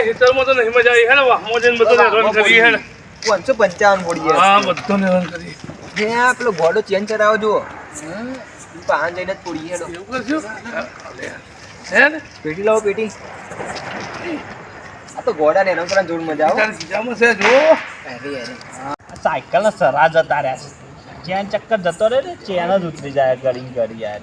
એ તો નહીં મજા આવી. હેડ ને વાહમાં જઈને બધું રન કરી હે પાંચસો પંચાવન પડી હા બધોને રન કરી હે આ પેલો ઘોડો ચેન ચડાવો જુઓ. પાન જઈને જ પડી હેડો. એવું કરશું? અલે. હે ને? પેટી લાવો પેટી. આ તો ઘોડા ને એનો કરવાની જોડ મજા આવે. તારા છે જો અરે અરે. સાયકલ સરા જતા રહ્યા છે. ચેન ચક્કર જતો રહે ને ચેન જ ઉતરી જાય ગળી ગળી યાર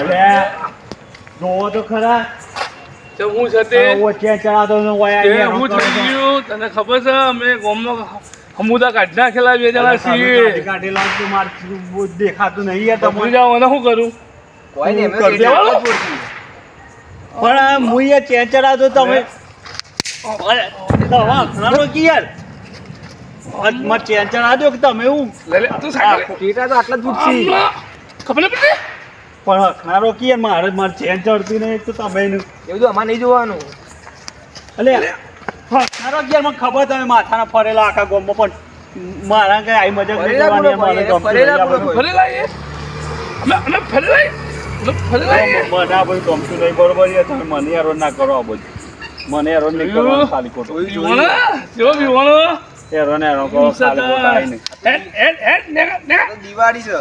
અરે જોવો તો ખરા. તો હું છે તે? ઓ ચેન ચડાવતો ને વાયા હું થઈ. ગયું. તને ખબર છે અમે ગામમાં હમુદા કાઢી નાખેલા બે જણા કાઢી છીએ. કાઢેલા તો મારે દેખાતું નહીં યાર તમે જાઓ ને શું કરું? કોઈ નહીં. પણ હું એ ચેન ચડાવતો તમે કી યાર? ચેન ચડાવજો કે તમે હું લે લે તું સાઈડ ટેટા તો આટલા જ છે ખબર પડતી? પણ હખણારો કી મારે મારે ચેન ચડતી નહીં તો તમે એવું તો અમારે નહીં જોવાનું. એટલે હખણારો કી મને ખબર તમે માથાના ફરેલા આખા ગોમમાં પણ મારા કઈ આઈ મજા કરવાની મારે ફરેલા મને આ બધું ગમતું નહીં બરોબર છે? તમે મને હેરાન ના કરો આ બધું. મને હેરાન નહીં કરો ખાલી ખોટું. ખાલી નેગા નેગા. તો દિવાળી છે.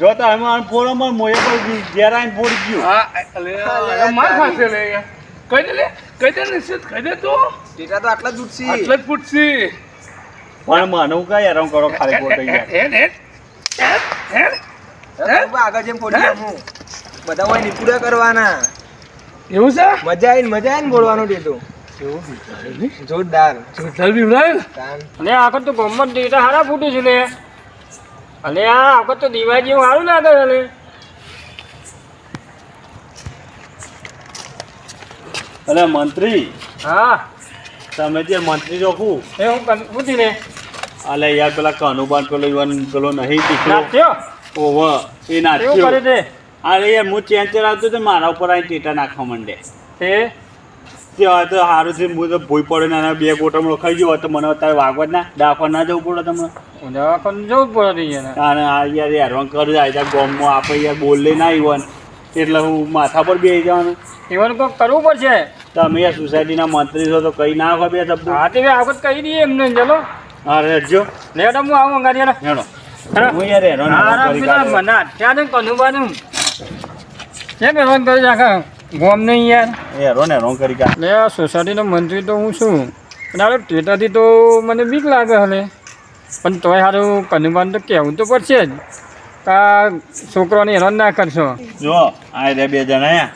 જો તો અમે પર ફોડી ગયું હા માર ખાશે લે કહી દે લે કહી દે નિશ્ચિત દે તું. ટેટા તો આટલા જ ફૂટશે આટલે જ ફૂટશી પણ મને હું કઈ હેરાન કરો ખાલી ખોટું યાર હેડ હેડ હેડ હેડ આગળ જેમ ફોડી નાખું. બધા હોય ને પૂરા કરવાના. એવું છે? મજા આવીને મજા આવીને બોલવાનું ટેટું જોરદાર. જોરદાર બીવડાવે અને આખો તો ગમત ડેટા હારા ફૂટે છે લે. અને આ આખો તો દિવાળી જેવું સારું લાગે છે લે. અલે મંત્રી. હા. તમે જે મંત્રી જોખું. એ હું પૂછી ને અલે યાર પેલા કનુબાન પેલો ઈવન પેલો નહીં દીકરો ઓવ એ નાખ્યો અરે યાર હું ચેન્જ ચલાવતો તો મારા ઉપર આવીને ટેટા નાખવા માંડે. તે તે હવે તો સારું છે. હું તો ભૂલ પડે ને બે ગોટામાં ખાઈ ગયો તો મને અત્યારે વાગવા ના ડાફા ના જવું પડે તમને. દવાખાને જવું પડે આ યાર હેરાન કરી જાય ગોમમાં આપણે યાર બોલે ના આવ્યો એટલે હું માથા પર બેસી જવાનું. એવાનું કંઈક કરવું પડશે. તમે યાર સોસાયટીના મંત્રી છો તો કઈ ના હોય બે શબ્દો હા તે આગળ કહી દઈએ એમને. ચલો. હા રેડજો તો હું આવું અંગારી. હેડો. હું યાર હેરો. મને અત્યારે કનુબાનું કેમ હેરાન કરી આખા ગોમ નહીં યાર. હેરાન હેરાન કરી ગયા લે સોસાયટીનો મંત્રી તો હું છું. પણ આ ટેટાથી તો મને બીક લાગે હલે. પણ તોય સારું કનુબાન તો કહેવું તો પડશે જ. કે આ છોકરાને હેરાન ના કરશો. જો આ રે બે જણા.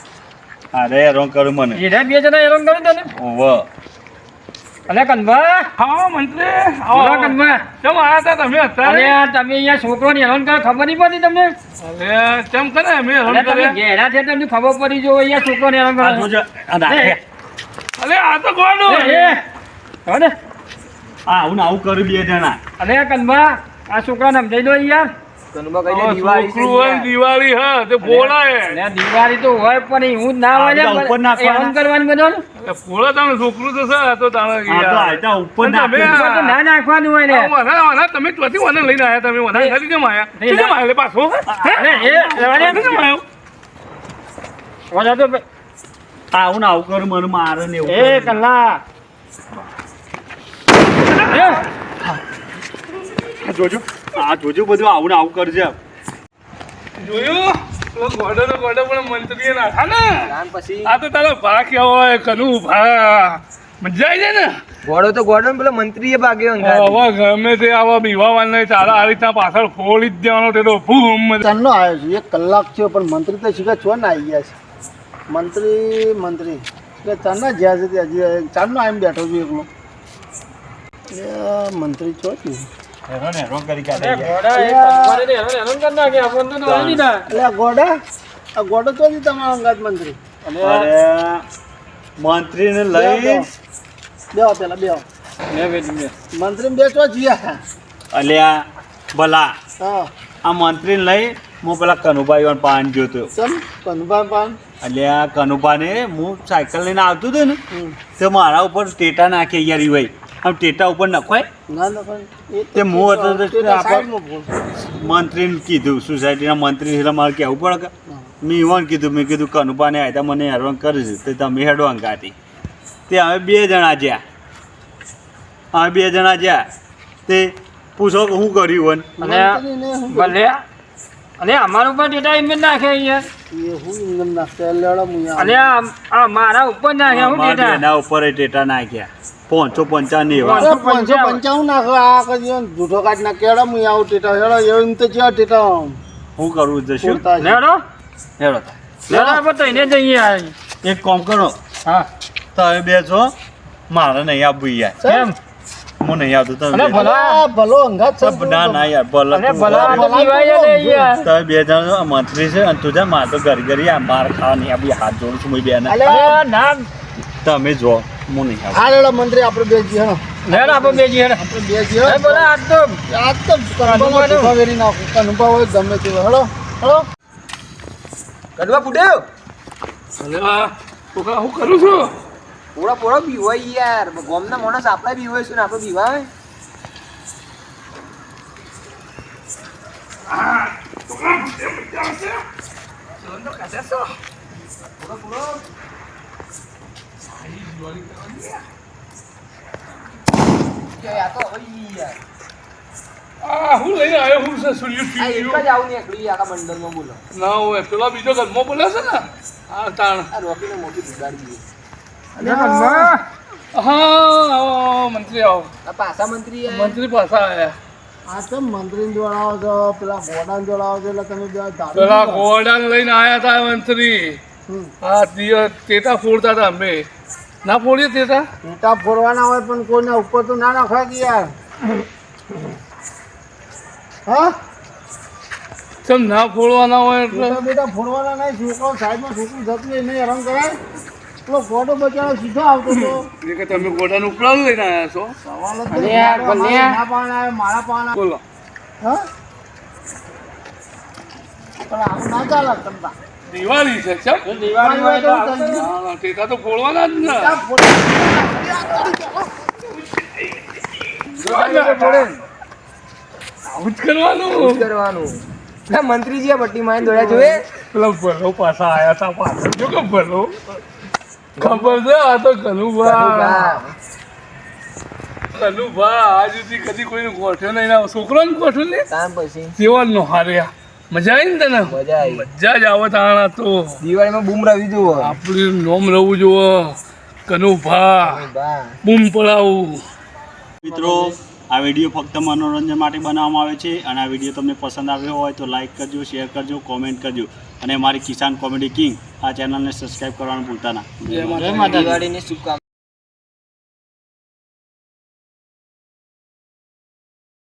આ રે હેરાન કરું મને. રે બે જણા હેરાન કરી દે ને ઓવ અલે કનભા હા મંત્રી. આવો કનભા કેમ આયા હતા તમે અત્યારે? તમે અહીંયા છોકરાને હેરાન કરે ખબર નહીં પડતી તમને? અરે કેમ કરે અમે હેરાન તમે ઘેરા છે તમને ખબર પડી જો અહીંયા છોકરાને હેરાન આ કરે આ અરે આ તો કોનું? એ, હવે ને. આ આવું કરું આવું કર્યું બે જણા અરે કનભા આ છોકરાને સમજાઈ દો યાર દિવાળી છે છોકરું હોય ને યાર. દિવાળી હા તે બોલાય દિવાળી તો હોય પણ એવું જ ના હોય ઉપર કરવાનું બધું તમે છોકરું તો તો તમે ઉપર નાખવાનું હોય ને. વના- વના તમે ચોથી વના લઈને આયા તમે વના ખાલી કેમ પાછો? તો આવું ને આવું કર્યું મને મારે ને એવું એ કલ્લા એ, આ જોજો. આ જોજો બધું આવું ને આવું કરજે. જોયું? ગોડો તો ગોડો પણ મંત્રી નાખા ને. પછી. આ તો તારો ભા હોય કનુ ભા મજા આવી જાય ને? ગોડો તો ગોડો પેલો મંત્રીએ ભાગ્યો. આવા ગમે તે આવા બીવાવાન ને તારા આ રીતના પાછળ ફોડી જ દેવાનો તે તો ભૂમ ચાંદનો આવ્યો છું એક કલાક થયો પણ મંત્રી તો શીખે છો ને આવી ગયા છે. મંત્રી મંત્રી. એટલે ચાંદના જ્યાં છે ત્યાં ચાંદનો આવીને બેઠો છું એકલો. મંત્રી છો તું મંત્રી. અરે મંત્રીને લઈ. બેહો પેલા લે. મંત્રી બેચવા જીયા અલ્યા ભલા. હા. આ મંત્રીને લઈ હું પેલા કનુભાઈ પાન ગયો તો. ચમ કનુભા પાન? અલ્યા કનુભાને હું સાયકલ લઈને આવતું હતું ને. તો મારા ઉપર ટેટા નાખી યાર ભાઈ. આમ ટેટા ઉપર નખવાય ના ના તે મો હતો. મંત્રીને કીધું સોસાયટીના મંત્રી એટલે મારે કહેવું પડે કે મેં ઇવન કીધું મેં કીધું કનુપાને આવ્યા મને હેરવાન કરીશ છે. તે તમે હેડવાન કાઢી તે અમે બે જણા જ્યાં. અમે બે જણા જ્યાં. તે પૂછો કે શું કર્યું અને મંત્રીને હું ભલે. અને અમારા ઉપર ડેટા એમ જ નાખે? અહીંયા આ મારા ઉપર નાખ્યા હું ડેટા બેના ઉપર એ ટેટા નાખ્યા. પાંચસો પંચાવન પાંચસો પંચાવન. નાખો આ કદી જૂઠો કાઢ નાખ કેડો મુયા આવું ટેટા હેડો એવું તો જ્યાં ટેટા શું કરવું છે શું? હેડો. હેડો લેડો આપણે તઈને જઈએ આ. એક કામ કરો. હા. તમે બે છો મારે નહીં આપવું યાર કેમ? હું નહીં આવતો તમે ભલા ભલો અંગાત છે સબ ના ના યાર ભલે અરે ભલા તો પીવાય તો ને યાર. તમે બે જણ છો, મંત્રી છે અને તું માં મારે તો ઘરી ઘરી આ માર ખાવાની આ બી હાથ જોડું છું મુઈ બેને. અરે ના. તમે જો. હું. હાલ આ મંત્રી આપણે બે જી હેડો લેડો આપણે બે જી હેડો. આપણે બે જી હેડો ભલા આજ તો આ તો કનુભાનો નું વેરી નાખો કનુભા હોય ગમે તે હોય. હેડો હેડો કડવા? ફૂટ્યો અરે આ છોકરા હું કરું છું? પોળો બી બીવાય યાર. ગોમના માણસ આપણે બીવાય છે ને આપણે બીવાય આ હું લઈને આવ્યો હું છે સૂર્ય આ એક જ આવું નીકળી આખા બંડલમાં બોલો. ના હોય પેલો બીજો ઘરમાં બોલે છે ને આ તાણ. આ રોકીને મોટી બિગાડી હા મંત્રી આવો. પાછા મંત્રી મંત્રી પાછા આ તો મંત્રી જોડાવો છો પેલા ગોડાને જોડાવો છો એટલે તમે પેલા. લઈને આયા હતા મંત્રી. હા આ ફોડતા હતા અમે. ના ફોડીએ ટેટા ટેટા ફોડવાના હોય પણ કોઈના ઉપર તો ના નાખવા દે યાર. હા? તમ ના ફોડવાના હોય એટલે? બેટા ફોડવાના નહીં છોકરો સાઈડમાં છોકરું જતું નહીં હેરાન કરાય. પેલો ફોટો બચારો સીધો આવતો હતો. એ કે તમે ઘોડાનું ઉપડાવું લઈને આવ્યા છો? સવાલ જ નહીં. યાર, મારા પાન આવે મારા પાન બોલો. હા? પણ આવું ના ચાલે કરતા દિવાળી છે ચમ. દિવાળી હોય તો. હા, હા, તો ફોડવાના જ ને. આવું જ કરવાનું. કરવાનું. ના મંત્રીજી આ ભટ્ટી માં દોડ્યા જોયે પેલા ભલો પાછા આયા હતા પાછા. જો કે ભલો. ખબર છે આ તો કનુભા. કનુભા. આજ સુધી કદી કોઈને ગોઠ્યો નહીં ના. છોકરાને ગોઠ્યો ને તાન પછી? તેવા નો હાર્યા. મજા આવી ને તને? મજા આવી. મજા જ આવે તાણા તો. દિવાળીમાં બૂમ રાવી જુઓ. આપણું નોમ રહેવું જોવો કનુભા. બૂમ પડાવું. મિત્રો આ વીડિયો ફક્ત મનોરંજન માટે બનાવવામાં આવે છે અને આ વીડિયો તમને પસંદ આવ્યો હોય તો લાઈક કરજો શેર કરજો કોમેન્ટ કરજો. અને મારી કિસાન કોમેડી કિંગ આ ચેનલને સબસ્ક્રાઈબ કરવાનું ભૂલતા ના. જય માતા દિવાળીની શુભકામના.